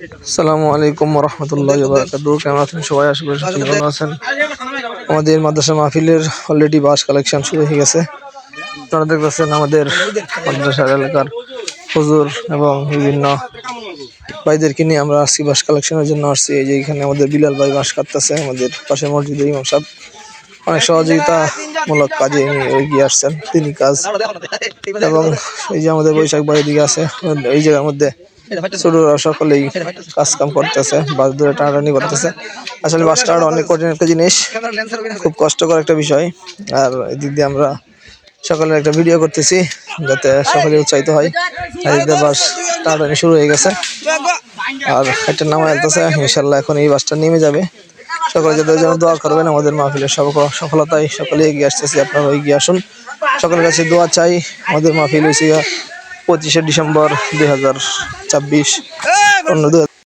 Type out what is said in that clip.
আসসালামু আলাইকুম রহমতুল্লাহ কেমন আছেন সবাই? আশা করি ভালো আছেন। আমাদের মাদ্রাসা মাহফিলের অলরেডি বাস কালেকশন শুরু হয়ে গেছে। আপনারা দেখতেছেন আমাদের মাদ্রাসার এলাকার হুজুর এবং বিভিন্ন ভাইদেরকে নিয়ে আমরা আসছি বাস কালেকশনের জন্য আসছি। এই যে এখানে আমাদের বিলাল ভাই বাস কাটতেছে, আমাদের পাশে মসজিদে ইমাম সাহেব। অনেক সহযোগিতামূলক কাজে এগিয়ে আসছেন, তিনি কাজ। এবং এই যে আমাদের বৈশাখ ভাই দিকে আছে, এই জায়গার মধ্যে ছোটরা সকলেই কাজ কাম করতেছে বাস ধরে টানাটানি করতেছে। আসলে বাস টানাটা অনেক কঠিন একটা জিনিস, খুব কষ্টকর একটা বিষয়। আর এদিক দিয়ে আমরা সকালে একটা ভিডিও করতেছি, যাতে সকলে উৎসাহিত হয়। এদিক বাস টানাটানি শুরু হয়ে গেছে। আর একটা নামা এলতেছে ইনশাল্লাহ এখন এই বাসটা নেমে যাবে। সকলে যাদের জন্য দোয়া করবেন, আমাদের মাহফিলের সফল- সফলতায় সকলে এগিয়ে আসতেছি আপনারা এগিয়ে আসুন। সকলের কাছে দোয়া চাই, আমাদের মাহফিল হয়েছে পঁচিশে ডিসেম্বর দুই হাজার ছাব্বিশ অন্য